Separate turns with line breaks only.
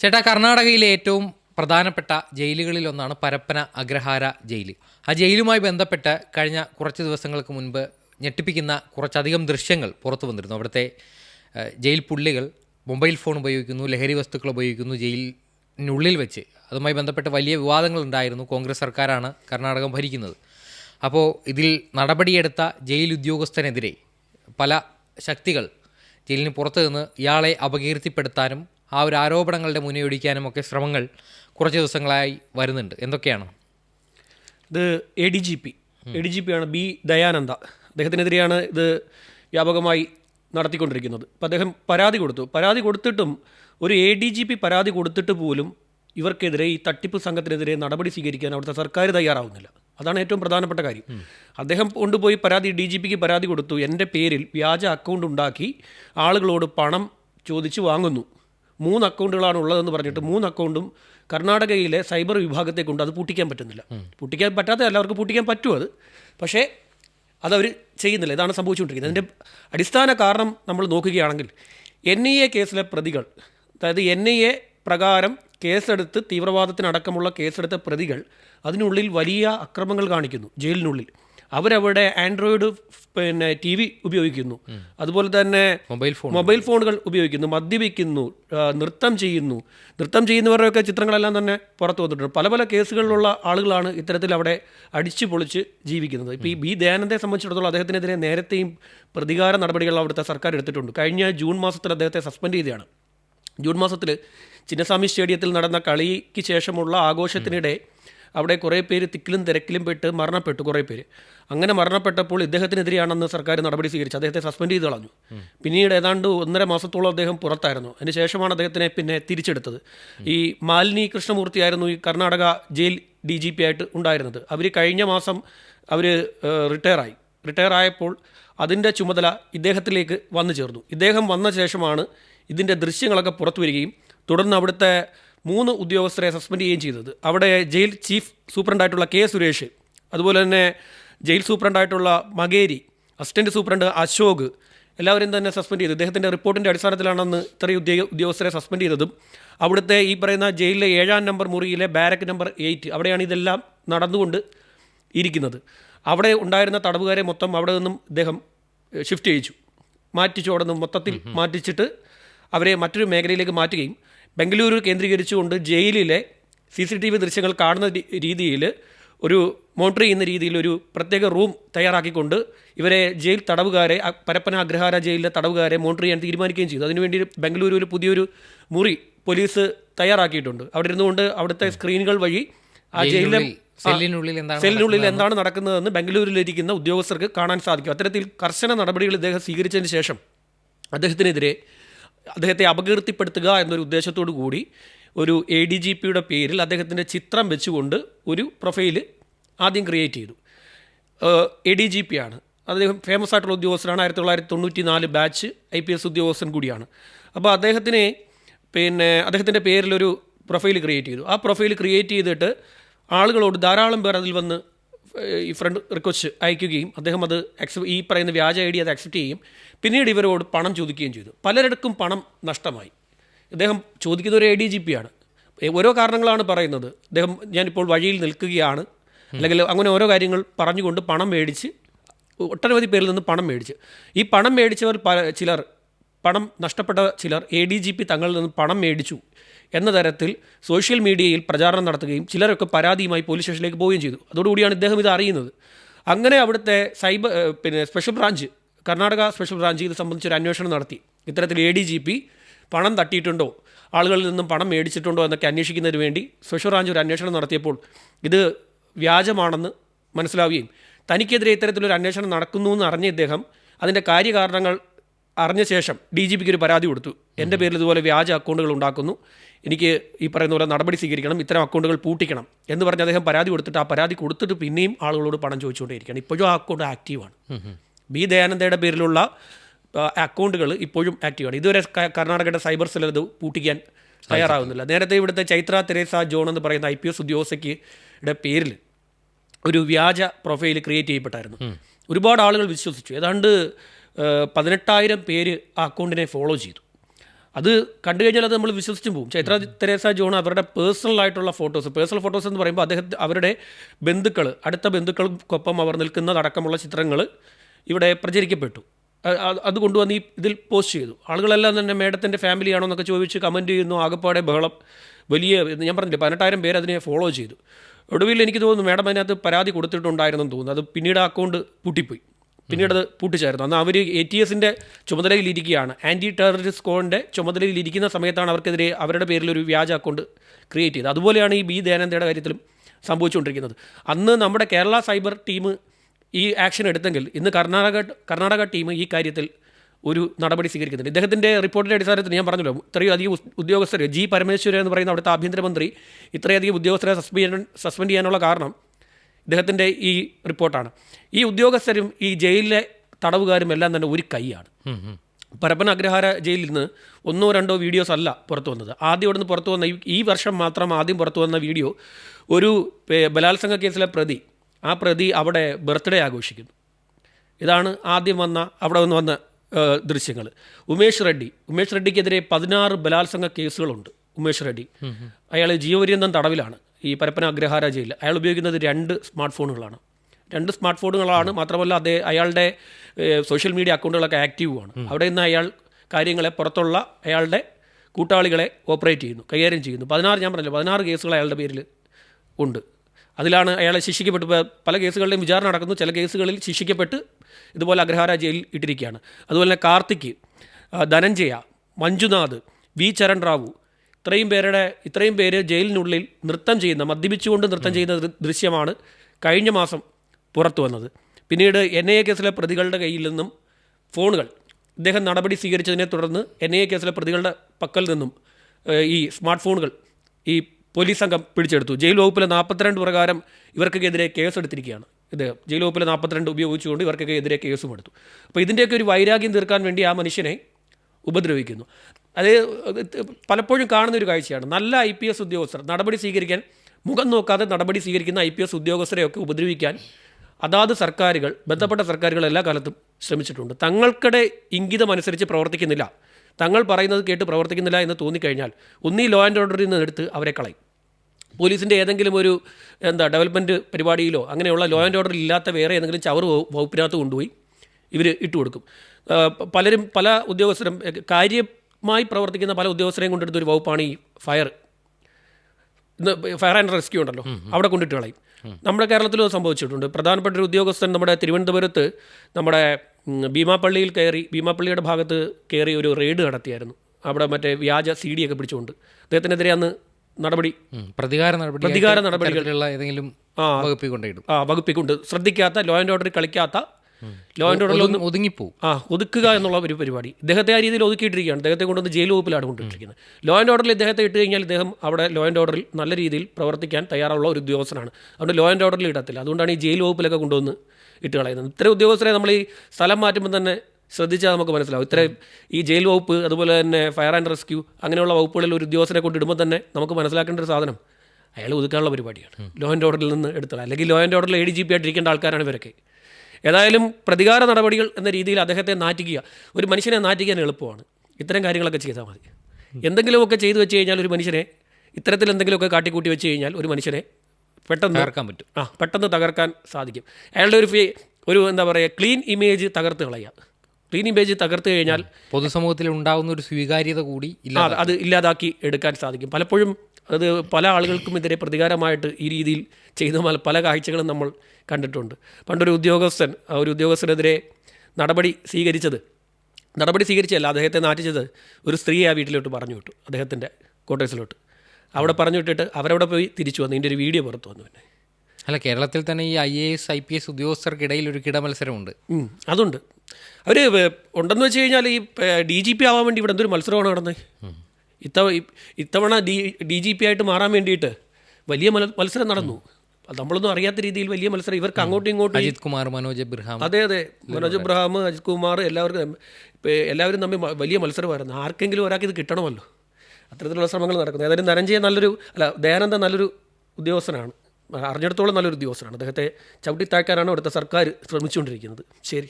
ചേട്ടാ കർണാടകയിലെ ഏറ്റവും പ്രധാനപ്പെട്ട ജയിലുകളിലൊന്നാണ് പരപ്പന അഗ്രഹാര ജയിൽ ആ ജയിലുമായി ബന്ധപ്പെട്ട് കഴിഞ്ഞ കുറച്ച് ദിവസങ്ങൾക്ക് മുൻപ് ഞെട്ടിപ്പിക്കുന്ന കുറച്ചധികം ദൃശ്യങ്ങൾ പുറത്തു വന്നിരുന്നു. അവിടുത്തെ ജയിൽ പുള്ളികൾ മൊബൈൽ ഫോൺ ഉപയോഗിക്കുന്നു ലഹരി വസ്തുക്കൾ ഉപയോഗിക്കുന്നു ജയിലിനുള്ളിൽ വെച്ച്. അതുമായി ബന്ധപ്പെട്ട് വലിയ വിവാദങ്ങൾ ഉണ്ടായിരുന്നു. കോൺഗ്രസ് സർക്കാരാണ് കർണാടകം ഭരിക്കുന്നത്. അപ്പോൾ ഇതിൽ നടപടിയെടുത്ത ജയിൽ ഉദ്യോഗസ്ഥനെതിരെ പല ശക്തികൾ ജയിലിന് പുറത്തു നിന്ന് ഇയാളെ അപകീർത്തിപ്പെടുത്താനും ആ ഒരു ആരോപണങ്ങളുടെ മുനയൊടിക്കാനും ഒക്കെ ശ്രമങ്ങൾ കുറച്ച് ദിവസങ്ങളായി വരുന്നുണ്ട്. എന്തൊക്കെയാണ്?
ഇത് A D G P A D G P ആണ് ബി ദയാനന്ദ. അദ്ദേഹത്തിനെതിരെയാണ് ഇത് വ്യാപകമായി നടത്തിക്കൊണ്ടിരിക്കുന്നത്. അപ്പം അദ്ദേഹം പരാതി കൊടുത്തു. പരാതി കൊടുത്തിട്ടും ഒരു എ ഡി ജി പി പരാതി കൊടുത്തിട്ട് പോലും ഇവർക്കെതിരെ ഈ തട്ടിപ്പ് സംഘത്തിനെതിരെ നടപടി സ്വീകരിക്കാൻ അവിടുത്തെ സർക്കാർ തയ്യാറാവുന്നില്ല. അതാണ് ഏറ്റവും പ്രധാനപ്പെട്ട കാര്യം. അദ്ദേഹം കൊണ്ടുപോയി പരാതി ഡി ജി പിക്ക് പരാതി കൊടുത്തു. എന്റെ പേരിൽ വ്യാജ അക്കൗണ്ട് ഉണ്ടാക്കി ആളുകളോട് പണം ചോദിച്ച് വാങ്ങുന്നു. മൂന്ന് അക്കൗണ്ടുകളാണ് ഉള്ളതെന്ന് പറഞ്ഞിട്ട് മൂന്ന് അക്കൗണ്ടും കർണാടകയിലെ സൈബർ വിഭാഗത്തെ കൊണ്ട് അത് പൂട്ടിക്കാൻ പറ്റുന്നില്ല. പൂട്ടിക്കാൻ പറ്റാത്ത എല്ലാവർക്കും പൂട്ടിക്കാൻ പറ്റും അത്. പക്ഷേ അതവർ ചെയ്യുന്നില്ല. ഇതാണ് സംഭവിച്ചുകൊണ്ടിരിക്കുന്നത്. അതിന്റെ അടിസ്ഥാന കാരണം നമ്മൾ നോക്കുകയാണെങ്കിൽ എൻ ഐ എ കേസിലെ പ്രതികൾ അതായത് എൻ ഐ എ പ്രകാരം കേസെടുത്ത് തീവ്രവാദത്തിനടക്കമുള്ള കേസെടുത്ത പ്രതികൾ അതിനുള്ളിൽ വലിയ അക്രമങ്ങൾ കാണിക്കുന്നു ജയിലിനുള്ളിൽ. അവരവിടെ ആൻഡ്രോയിഡ് പിന്നെ ടി വി ഉപയോഗിക്കുന്നു. അതുപോലെ തന്നെ
മൊബൈൽ ഫോൺ
മൊബൈൽ ഫോണുകൾ ഉപയോഗിക്കുന്നു മദ്യപിക്കുന്നു നൃത്തം ചെയ്യുന്നു. നൃത്തം ചെയ്യുന്നവരുടെയൊക്കെ ചിത്രങ്ങളെല്ലാം തന്നെ പുറത്തു വന്നിട്ടുണ്ട്. പല പല കേസുകളിലുള്ള ആളുകളാണ് ഇത്തരത്തിൽ അവിടെ അടിച്ചു പൊളിച്ച് ജീവിക്കുന്നത്. ഇപ്പോൾ ഈ ബി ദയാനന്ദയെ സംബന്ധിച്ചിടത്തോളം അദ്ദേഹത്തിനെതിരെ നേരത്തെയും പ്രതികാര നടപടികൾ അവിടുത്തെ സർക്കാർ എടുത്തിട്ടുണ്ട്. കഴിഞ്ഞ ജൂൺ മാസത്തിൽ അദ്ദേഹത്തെ സസ്പെൻഡ് ചെയ്തതാണ് ജൂൺ മാസത്തിൽ ചിന്നസ്വാമി സ്റ്റേഡിയത്തിൽ നടന്ന കളിക്ക് ശേഷമുള്ള ആഘോഷത്തിനിടെ അവിടെ കുറേ പേര് തിക്കിലും തിരക്കിലും പെട്ട് മരണപ്പെട്ടു കുറേ പേര്. അങ്ങനെ മരണപ്പെട്ടപ്പോൾ ഇദ്ദേഹത്തിനെതിരെയാണെന്ന് സർക്കാർ നടപടി സ്വീകരിച്ചു. അദ്ദേഹത്തെ സസ്പെൻഡ് ചെയ്ത് കളഞ്ഞു. പിന്നീട് ഏതാണ്ട് ഒന്നര മാസത്തോളം അദ്ദേഹം പുറത്തായിരുന്നു. അതിന് ശേഷമാണ് അദ്ദേഹത്തിനെ പിന്നെ തിരിച്ചെടുത്തത്. ഈ മാലിനി കൃഷ്ണമൂർത്തിയായിരുന്നു ഈ Karnataka jail D G P ആയിട്ട് ഉണ്ടായിരുന്നത്. അവർ കഴിഞ്ഞ മാസം അവർ റിട്ടയറായി. റിട്ടയർ ആയപ്പോൾ അതിന്റെ ചുമതല ഇദ്ദേഹത്തിലേക്ക് വന്നു ചേർന്നു. ഇദ്ദേഹം വന്ന ശേഷമാണ് ഇതിന്റെ ദൃശ്യങ്ങളൊക്കെ പുറത്തു വരികയും തുടർന്ന് അവിടുത്തെ മൂന്ന് ഉദ്യോഗസ്ഥരെ സസ്പെൻഡ് ചെയ്യുകയും ചെയ്തത്. അവിടെ ജയിൽ ചീഫ് സൂപ്രണ്ടായിട്ടുള്ള കെ സുരേഷ് അതുപോലെ തന്നെ ജയിൽ സൂപ്രണ്ടായിട്ടുള്ള മകേരി അസിസ്റ്റന്റ് സൂപ്രണ്ട് അശോക് എല്ലാവരും തന്നെ സസ്പെൻഡ് ചെയ്തു. ഇദ്ദേഹത്തിന്റെ റിപ്പോർട്ടിന്റെ അടിസ്ഥാനത്തിലാണെന്ന് ഇത്രയും ഉദ്യോഗ ഉദ്യോഗസ്ഥരെ സസ്പെൻഡ് ചെയ്തതും. അവിടുത്തെ ഈ പറയുന്ന ജയിലിലെ ഏഴാം നമ്പർ മുറിയിലെ ബാരക്ക് നമ്പർ എയ്റ്റ് അവിടെയാണ് ഇതെല്ലാം നടന്നുകൊണ്ട് ഇരിക്കുന്നത്. അവിടെ ഉണ്ടായിരുന്ന തടവുകാരെ മൊത്തം അവിടെ നിന്നും ഇദ്ദേഹം ഷിഫ്റ്റ് ചെയ്യിച്ചു. മാറ്റിച്ചു അവിടെ നിന്ന് മൊത്തത്തിൽ മാറ്റിച്ചിട്ട് അവരെ മറ്റൊരു മേഖലയിലേക്ക് മാറ്റുകയും ബംഗളൂരു കേന്ദ്രീകരിച്ചുകൊണ്ട് ജയിലിലെ സി സി ടി വി ദൃശ്യങ്ങൾ കാണുന്ന രീതിയിൽ ഒരു മോണിറ്റർ ചെയ്യുന്ന രീതിയിൽ ഒരു പ്രത്യേക റൂം തയ്യാറാക്കിക്കൊണ്ട് ഇവരെ ജയിൽ തടവുകാരെ പരപ്പന അഗ്രഹാര ജയിലിലെ തടവുകാരെ മോണിറ്റർ ചെയ്യാൻ തീരുമാനിക്കുകയും ചെയ്തു. അതിനുവേണ്ടി ബംഗളൂരുവിൽ പുതിയൊരു മുറി പോലീസ് തയ്യാറാക്കിയിട്ടുണ്ട്. അവിടെ ഇരുന്നുകൊണ്ട് അവിടുത്തെ സ്ക്രീനുകൾ വഴി ആ ജയിലിലെ
സെല്ലിനുള്ളിൽ എന്താണ്
സെല്ലിനുള്ളിൽ എന്താണ് നടക്കുന്നതെന്ന് ബംഗളൂരുവിലിരിക്കുന്ന ഉദ്യോഗസ്ഥർക്ക് കാണാൻ സാധിക്കും. അത്തരത്തിൽ കർശന നടപടികൾ ഇദ്ദേഹം സ്വീകരിച്ചതിന് ശേഷം അദ്ദേഹത്തിനെതിരെ അദ്ദേഹത്തെ അപകീർത്തിപ്പെടുത്തുക എന്നൊരു ഉദ്ദേശത്തോടു കൂടി ഒരു എ ഡി ജി പിയുടെ പേരിൽ അദ്ദേഹത്തിന്റെ ചിത്രം വെച്ചുകൊണ്ട് ഒരു പ്രൊഫൈൽ ആദ്യം ക്രിയേറ്റ് ചെയ്തു. എ ഡി ജി പി ആണ്. അദ്ദേഹം ഫേമസ് ആയിട്ടുള്ള ഉദ്യോഗസ്ഥനാണ്. ആയിരത്തി തൊള്ളായിരത്തി തൊണ്ണൂറ്റി നാല് ബാച്ച് ഐ പി എസ് ഉദ്യോഗസ്ഥൻ കൂടിയാണ്. അപ്പോൾ അദ്ദേഹത്തിനെ പിന്നെ അദ്ദേഹത്തിന്റെ പേരിലൊരു പ്രൊഫൈൽ ക്രിയേറ്റ് ചെയ്തു. ആ പ്രൊഫൈൽ ക്രിയേറ്റ് ചെയ്തിട്ട് ആളുകളോട് ധാരാളം പേർ അതിൽ വന്ന് ഈ ഫ്രണ്ട് റിക്വസ്റ്റ് അയക്കുകയും അദ്ദേഹം അത് അക്സെപ്റ്റ് ഈ പറയുന്ന വ്യാജ ഐ ഡി അത് അക്സെപ്റ്റ് ചെയ്യും പിന്നീട് ഇവരോട് പണം ചോദിക്കുകയും ചെയ്തു. പലരിടക്കും പണം നഷ്ടമായി. അദ്ദേഹം ചോദിക്കുന്ന ഒരു എ ഡി ജി പി ആണ്. ഓരോ കാരണങ്ങളാണ് പറയുന്നത്. അദ്ദേഹം ഞാനിപ്പോൾ വഴിയിൽ നിൽക്കുകയാണ്. അല്ലെങ്കിൽ അങ്ങനെ ഓരോ കാര്യങ്ങൾ പറഞ്ഞുകൊണ്ട് പണം മേടിച്ച് ഒട്ടനവധി പേരിൽ നിന്ന് പണം മേടിച്ച്. ഈ പണം മേടിച്ചവർ പല ചിലർ പണം നഷ്ടപ്പെട്ട ചിലർ എ ഡി ജി പി തങ്ങളിൽ നിന്ന് പണം മേടിച്ചു. എന്ന തരത്തിൽ സോഷ്യൽ മീഡിയയിൽ പ്രചാരണം നടത്തുകയും ചിലരൊക്കെ പരാതിയുമായി പോലീസ് സ്റ്റേഷനിലേക്ക് പോവുകയും ചെയ്തു. അതോടുകൂടിയാണ് ഇദ്ദേഹം ഇത് അറിയുന്നത്. അങ്ങനെ അവിടുത്തെ സൈബർ പിന്നെ special branch Karnataka special branch ഇത് സംബന്ധിച്ചൊരു അന്വേഷണം നടത്തി. ഇത്തരത്തിൽ എ ഡി ജി പി പണം തട്ടിയിട്ടുണ്ടോ? ആളുകളിൽ നിന്നും പണം മേടിച്ചിട്ടുണ്ടോ എന്നൊക്കെ അന്വേഷിക്കുന്നതിന് വേണ്ടി സ്പെഷ്യൽ ബ്രാഞ്ച് ഒരു അന്വേഷണം നടത്തിയപ്പോൾ ഇത് വ്യാജമാണെന്ന് മനസ്സിലാവുകയും തനിക്കെതിരെ ഇത്തരത്തിലൊരു അന്വേഷണം നടക്കുന്നു എന്ന് അറിഞ്ഞ ഇദ്ദേഹം അതിന്റെ കാര്യകാരണങ്ങൾ അറിഞ്ഞ ശേഷം ഡി ജി പിക്ക് ഒരു പരാതി കൊടുത്തു. എന്റെ പേരിൽ ഇതുപോലെ വ്യാജ അക്കൗണ്ടുകൾ ഉണ്ടാക്കുന്നു. എനിക്ക് ഈ പറയുന്ന പോലെ നടപടി സ്വീകരിക്കണം ഇത്തരം അക്കൗണ്ടുകൾ പൂട്ടിക്കണം എന്ന് പറഞ്ഞ് അദ്ദേഹം പരാതി കൊടുത്തിട്ട് ആ പരാതി കൊടുത്തിട്ട് പിന്നെയും ആളുകളോട് പണം ചോദിച്ചുകൊണ്ടേയിരിക്കുകയാണ്. ഇപ്പോഴും ആ അക്കൗണ്ട് ആക്റ്റീവാണ്. ബി ദയാനന്ദയുടെ പേരിലുള്ള അക്കൗണ്ടുകൾ ഇപ്പോഴും ആക്റ്റീവാണ്. ഇതുവരെ കർണാടകയുടെ സൈബർ സെൽ അത് പൂട്ടിക്കാൻ തയ്യാറാകുന്നില്ല നേരത്തെ ഇവിടുത്തെ ചൈത്ര തെരേസ ജോൺ എന്ന് പറയുന്ന ഐ പി എസ് ഉദ്യോഗസ്ഥയ്ക്ക് പേരിൽ ഒരു വ്യാജ പ്രൊഫൈൽ ക്രിയേറ്റ് ചെയ്യപ്പെട്ടായിരുന്നു. ഒരുപാട് ആളുകൾ വിശ്വസിച്ചു. ഏതാണ്ട് പതിനെട്ടായിരം പേര് ആ അക്കൗണ്ടിനെ ഫോളോ ചെയ്തു. അത് കണ്ടു കഴിഞ്ഞാൽ അത് നമ്മൾ വിശ്വസിച്ചും പോകും. ചൈത്ര തെരേസ ജോൺ അവരുടെ പേഴ്സണൽ ആയിട്ടുള്ള ഫോട്ടോസ് പേഴ്സണൽ ഫോട്ടോസ് എന്ന് പറയുമ്പോൾ അദ്ദേഹം അവരുടെ ബന്ധുക്കൾ അടുത്ത ബന്ധുക്കൾക്കൊപ്പം അവർ നിൽക്കുന്നതടക്കമുള്ള ചിത്രങ്ങൾ ഇവിടെ പ്രചരിക്കപ്പെട്ടു. അത് കൊണ്ടുവന്ന് ഈ ഇതിൽ പോസ്റ്റ് ചെയ്തു. ആളുകളെല്ലാം തന്നെ മേഡത്തിന്റെ ഫാമിലിയാണോ എന്നൊക്കെ ചോദിച്ച് കമന്റ് ചെയ്യുന്നു. ആകപ്പാടെ ബഹളം വലിയ ഞാൻ പറഞ്ഞില്ല പതിനെട്ടായിരം പേര് അതിനെ ഫോളോ ചെയ്തു. ഒടുവിൽ എനിക്ക് തോന്നുന്നു മേഡം അതിനകത്ത് പരാതി കൊടുത്തിട്ടുണ്ടായിരുന്നെന്ന് തോന്നുന്നു. അത് പിന്നീട് അക്കൗണ്ട് പൂട്ടിപ്പോയി. പിന്നീട് അത് പൂട്ടിച്ചേർന്നു. അന്ന് അവർ എ ടി എസിന്റെ ചുമതലയിലിരിക്കുകയാണ്. ആന്റി ടെററിസ്റ്റ് സ്ക്വാഡിന്റെ ചുമതലയിലിരിക്കുന്ന സമയത്താണ് അവർക്കെതിരെ അവരുടെ പേരിൽ ഒരു വ്യാജ അക്കൗണ്ട് ക്രിയേറ്റ് ചെയ്തത്. അതുപോലെയാണ് ഈ ബി ദയാനന്ദയുടെ കാര്യത്തിലും സംഭവിച്ചുകൊണ്ടിരിക്കുന്നത്. അന്ന് നമ്മുടെ കേരള സൈബർ ടീം ഈ ആക്ഷൻ എടുത്തെങ്കിൽ ഇന്ന് കർണാടക കർണാടക ടീം ഈ കാര്യത്തിൽ ഒരു നടപടി സ്വീകരിക്കുന്നുണ്ട്. ഇദ്ദേഹത്തിന്റെ റിപ്പോർട്ടിന്റെ അടിസ്ഥാനത്തിൽ ഞാൻ പറഞ്ഞല്ലോ ഇത്രയും അധികം ഉദ്യോഗസ്ഥർ ജി പരമേശ്വരൻ എന്ന് പറയുന്ന അവിടുത്തെ ആഭ്യന്തരമന്ത്രി ഇത്രയധികം ഉദ്യോഗസ്ഥരെ സസ്പെൻഡ് സസ്പെൻഡ് ചെയ്യാനുള്ള കാരണം ഇദ്ദേഹത്തിന്റെ ഈ റിപ്പോർട്ടാണ്. ഈ ഉദ്യോഗസ്ഥരും ഈ ജയിലിലെ തടവുകാരും എല്ലാം തന്നെ ഒരു കൈയാണ്. പരപ്പന അഗ്രഹാര ജയിലിൽ നിന്ന് ഒന്നോ രണ്ടോ വീഡിയോസ് അല്ല പുറത്തു വന്നത്. ആദ്യം ഇവിടുന്ന് പുറത്തു വന്ന ഈ- വർഷം മാത്രം ആദ്യം പുറത്തു വന്ന വീഡിയോ ഒരു ബലാത്സംഗ കേസിലെ പ്രതി ആ പ്രതി അവിടെ ബർത്ത്ഡേ ആഘോഷിക്കുന്നു. ഇതാണ് ആദ്യം വന്ന അവിടെ നിന്ന് വന്ന ദൃശ്യങ്ങൾ ഉമേഷ് റെഡ്ഡി ഉമേഷ് റെഡ്ഡിക്കെതിരെ പതിനാറ് ബലാത്സംഗ കേസുകളുണ്ട് ഉമേഷ് റെഡ്ഡി. അയാൾ ജീവപര്യന്തം തടവിലാണ്. ഈ പരപ്പന അഗ്രഹാര ജയിൽ അയാൾ ഉപയോഗിക്കുന്നത് രണ്ട് സ്മാർട്ട് ഫോണുകളാണ് രണ്ട് സ്മാർട്ട് ഫോണുകളാണ് മാത്രമല്ല അതേ അയാളുടെ സോഷ്യൽ മീഡിയ അക്കൗണ്ടുകളൊക്കെ ആക്റ്റീവുമാണ്. അവിടെ നിന്ന് അയാൾ കാര്യങ്ങളെ പുറത്തുള്ള അയാളുടെ കൂട്ടാളികളെ ഓപ്പറേറ്റ് ചെയ്യുന്നു കൈകാര്യം ചെയ്യുന്നു. പതിനാറ് ഞാൻ പറഞ്ഞല്ലോ പതിനാറ് കേസുകൾ അയാളുടെ പേരിൽ ഉണ്ട്. അതിലാണ് അയാളെ ശിക്ഷിക്കപ്പെട്ട്. പല കേസുകളുടെയും വിചാരണ നടക്കുന്നു. ചില കേസുകളിൽ ശിക്ഷിക്കപ്പെട്ട് ഇതുപോലെ അഗ്രഹാര ജയിലിൽ ഇട്ടിരിക്കുകയാണ്. അതുപോലെ തന്നെ കാർത്തിക് ധനഞ്ജയ മഞ്ജുനാഥ് വി. ചരൺ റാവു ഇത്രയും പേരുടെ ഇത്രയും പേര് ജയിലിനുള്ളിൽ നൃത്തം ചെയ്യുന്ന മദ്യപിച്ചുകൊണ്ട് നൃത്തം ചെയ്യുന്ന ദൃശ്യമാണ് കഴിഞ്ഞ മാസം പുറത്തു വന്നത്. പിന്നീട് എൻ ഐ എ കേസിലെ പ്രതികളുടെ കയ്യിൽ നിന്നും ഫോണുകൾ ഇദ്ദേഹം നടപടി സ്വീകരിച്ചതിനെ തുടർന്ന് എൻ ഐ എ കേസിലെ പ്രതികളുടെ പക്കൽ നിന്നും ഈ സ്മാർട്ട് ഫോണുകൾ ഈ പോലീസ് സംഘം പിടിച്ചെടുത്തു. ജയിൽ വകുപ്പിലെ നാൽപ്പത്തിരണ്ട് പ്രകാരം ഇവർക്കെതിരെ കേസെടുത്തിരിക്കുകയാണ് ഇദ്ദേഹം. ജയിൽ വകുപ്പിലെ നാൽപ്പത്തിരണ്ട് ഉപയോഗിച്ചുകൊണ്ട് ഇവർക്കൊക്കെ എതിരെ കേസും എടുത്തു. അപ്പോൾ ഇതിന്റെയൊക്കെ ഒരു വൈരാഗ്യം തീർക്കാൻ വേണ്ടി ആ മനുഷ്യനെ ഉപദ്രവിക്കുന്നു. അത് പലപ്പോഴും കാണുന്ന ഒരു കാഴ്ചയാണ്. നല്ല ഐ പി എസ് ഉദ്യോഗസ്ഥർ നടപടി സ്വീകരിക്കാൻ മുഖം നോക്കാതെ നടപടി സ്വീകരിക്കുന്ന ഐ പി എസ് ഉദ്യോഗസ്ഥരെയൊക്കെ ഉപദ്രവിക്കാൻ അതാത് സർക്കാരുകൾ ബന്ധപ്പെട്ട സർക്കാരുകൾ എല്ലാ കാലത്തും ശ്രമിച്ചിട്ടുണ്ട്. തങ്ങൾക്കിടെ ഇംഗിതമനുസരിച്ച് പ്രവർത്തിക്കുന്നില്ല. തങ്ങൾ പറയുന്നത് കേട്ട് പ്രവർത്തിക്കുന്നില്ല എന്ന് തോന്നിക്കഴിഞ്ഞാൽ ഒന്നീ ലോ ആൻഡ് ഓർഡറിൽ നിന്ന് എടുത്ത് അവരെ കളയും. പോലീസിന്റെ ഏതെങ്കിലും ഒരു എന്താ ഡെവലപ്മെന്റ് പരിപാടിയിലോ അങ്ങനെയുള്ള ലോ ആൻഡ് ഓർഡർ ഇല്ലാത്ത വേറെ ഏതെങ്കിലും ചവറ് വകു- വകുപ്പിനകത്ത് കൊണ്ടുപോയി ഇവർ ഇട്ടുകൊടുക്കും. പലരും പല ഉദ്യോഗസ്ഥരും എ, കാര്യമായി പ്രവർത്തിക്കുന്ന പല ഉദ്യോഗസ്ഥരെയും കൊണ്ടെടുത്ത ഒരു വകുപ്പാണ് ഈ ഫയർ. ഇന്ന് ഫയർ ആൻഡ് റെസ്ക്യൂ ഉണ്ടല്ലോ. അവിടെ കൊണ്ടിട്ട് കളയും. നമ്മുടെ കേരളത്തിലും സംഭവിച്ചിട്ടുണ്ട്. പ്രധാനപ്പെട്ട ഒരു ഉദ്യോഗസ്ഥൻ നമ്മുടെ തിരുവനന്തപുരത്ത് നമ്മുടെ ഭീമാപ്പള്ളിയിൽ കയറി ഭീമാപ്പള്ളിയുടെ ഭാഗത്ത് കയറി ഒരു റെയ്ഡ് നടത്തിയായിരുന്നു. അവിടെ മറ്റേ വ്യാജ സി ഡി ഒക്കെ പിടിച്ചുകൊണ്ട്. അദ്ദേഹത്തിനെതിരെ അന്ന് നടപടി.
പ്രതികാര നടപടി
പ്രതികാര നടപടികളുള്ള
ഏതെങ്കിലും
ആ.
വകുപ്പിൽ കൊണ്ടിടും
ആ വകുപ്പിക്കൊണ്ട് ശ്രദ്ധിക്കാത്ത ലോ ആൻഡ് ഓർഡറിൽ കളിക്കാത്ത ലോ ആൻഡ് ഓർഡറിൽ
ഒതുങ്ങി- ഒതുങ്ങിപ്പോവും.
ആ ഒതുക്കുക എന്നുള്ള ഒരു പരിപാടി. ഇദ്ദേഹത്തെ ആ രീതിയിൽ ഒതുക്കിയിട്ടിരിക്കുകയാണ്. ഇദ്ദേഹത്തെ കൊണ്ടുവന്ന് ജയിൽ വകുപ്പിലാണ് കൊണ്ടിട്ടിരിക്കുന്നത് ലോ ആൻഡ് ഓർഡറിൽ ഇദ്ദേഹത്തെ ഇട്ട് കഴിഞ്ഞാൽ ഇദ്ദേഹം അവിടെ ലോ ആൻഡ് ഓർഡറിൽ നല്ല രീതിയിൽ പ്രവർത്തിക്കാൻ തയ്യാറുള്ള ഒരു ഉദ്യോഗസ്ഥനാണ്. അതുകൊണ്ട് ലോ ആൻഡ് ഓർഡറിൽ ഇടത്തില്ല. അതുകൊണ്ടാണ് ഈ ജയിൽ വകുപ്പിലൊക്കെ കൊണ്ടുവന്ന് ഇട്ട് കളയുന്നത്. ഇത്തരം ഉദ്യോഗസ്ഥരെ നമ്മൾ ഈ സ്ഥലം മാറ്റുമ്പോൾ തന്നെ ശ്രദ്ധിച്ചാൽ നമുക്ക് മനസ്സിലാവും. ഇത്രയും ഈ ജയിൽ വകുപ്പ് അതുപോലെ തന്നെ ഫയർ ആൻഡ് റെസ്ക്യൂ അങ്ങനെയുള്ള വകുപ്പുകളിൽ ഒരു ഉദ്യോഗസ്ഥനെ കൊണ്ടിടുമ്പോൾ തന്നെ നമുക്ക് മനസ്സിലാക്കേണ്ട ഒരു സാധനം. അയാൾ ഒതുക്കാനുള്ള പരിപാടിയാണ്. ലോ ആൻഡ് ഓർഡറിൽ നിന്ന് എടുത്തത്. അല്ലെങ്കിൽ ലോ ആൻഡ് ഓർഡറിൽ എ ഡി ജി പി ആയിട്ടിരിക്കേണ്ട ആൾക്കാരാണ് ഇവരൊക്കെ. ഏതായാലും പ്രതികാര നടപടികൾ എന്ന രീതിയിൽ അദ്ദേഹത്തെ നാറ്റിക്കുക ഒരു മനുഷ്യനെ നാറ്റിക്കാൻ എളുപ്പമാണ്. ഇത്തരം കാര്യങ്ങളൊക്കെ ചെയ്താൽ മതി. എന്തെങ്കിലുമൊക്കെ ചെയ്തു വെച്ച് കഴിഞ്ഞാൽ ഒരു മനുഷ്യനെ ഇത്തരത്തിൽ എന്തെങ്കിലുമൊക്കെ കാട്ടിക്കൂട്ടി വെച്ച് കഴിഞ്ഞാൽ ഒരു മനുഷ്യനെ പെട്ടെന്ന്
തകർക്കാൻ പറ്റും.
ആ പെട്ടെന്ന് തകർക്കാൻ സാധിക്കും. അയാളുടെ ഒരു ഒരു എന്താ പറയുക ക്ലീൻ ഇമേജ് തകർത്ത് കളയുക. ക്ലീൻ ഇമേജ് തകർത്ത് കഴിഞ്ഞാൽ
പൊതുസമൂഹത്തിൽ ഉണ്ടാകുന്ന ഒരു സ്വീകാര്യത കൂടി ഇല്ല
അത് ഇല്ലാതാക്കി എടുക്കാൻ സാധിക്കും. പലപ്പോഴും അത് പല ആളുകൾക്കും ഇതിനെ പ്രതികാരമായിട്ട് ഈ രീതിയിൽ ചെയ്ത പല- കാഴ്ചകളും നമ്മൾ കണ്ടിട്ടുണ്ട്. പണ്ടൊരു ഉദ്യോഗസ്ഥൻ ആ ഒരു ഉദ്യോഗസ്ഥനെതിരെ നടപടി സ്വീകരിച്ചത് നടപടി സ്വീകരിച്ചല്ല അദ്ദേഹത്തെ നാറ്റിച്ചത് ഒരു സ്ത്രീയെ ആ വീട്ടിലോട്ട് പറഞ്ഞു വിട്ടു അദ്ദേഹത്തിന്റെ ക്വാർട്ടേഴ്സിലോട്ട്. അവിടെ പറഞ്ഞു വിട്ടിട്ട് അവരവിടെ പോയി തിരിച്ചു വന്നു ഇതിന്റെ ഒരു വീഡിയോ പുറത്തു വന്നു പിന്നെ.
അല്ല കേരളത്തിൽ തന്നെ ഈ I A S I P S ഉദ്യോഗസ്ഥർക്കിടയിൽ ഒരു കിട
മത്സരമുണ്ട് അതുണ്ട്. അവർ ഉണ്ടെന്ന് വെച്ച് കഴിഞ്ഞാൽ ഈ ഡി ജി പി ആവാൻ വേണ്ടി ഇവിടെ എന്തൊരു മത്സരമാണ് നടന്നത് ഇത്തവ ഇത്തവണ ഡി ഡി ജി പി ആയിട്ട് മാറാൻ വേണ്ടിയിട്ട് വലിയ മത്സരം നടന്നു. നമ്മളൊന്നും അറിയാത്ത രീതിയിൽ വലിയ മത്സരം. ഇവർക്ക് അങ്ങോട്ടും ഇങ്ങോട്ടും
അജിത് കുമാർ മനോജ് എബ്രഹാം.
അതെ അതെ. മനോജ് എബ്രഹാം അജിത് കുമാർ എല്ലാവർക്കും ഇപ്പം എല്ലാവരും തമ്മിൽ വലിയ മത്സരമായിരുന്നു. ആർക്കെങ്കിലും ഒരാൾക്ക് ഇത് കിട്ടണമല്ലോ. അത്തരത്തിലുള്ള ശ്രമങ്ങൾ നടക്കുന്നത്. ഏതായാലും ധനഞ്ജയ നല്ലൊരു അല്ല ദയാനന്ദ നല്ലൊരു ഉദ്യോഗസ്ഥനാണ്. അറിഞ്ഞിടത്തോളം നല്ലൊരു ഉദ്യോഗസ്ഥനാണ്. അദ്ദേഹത്തെ ചവിട്ടിത്താഴ്ക്കാനാണ് ഇവിടുത്തെ സർക്കാർ ശ്രമിച്ചുകൊണ്ടിരിക്കുന്നത്. ശരി.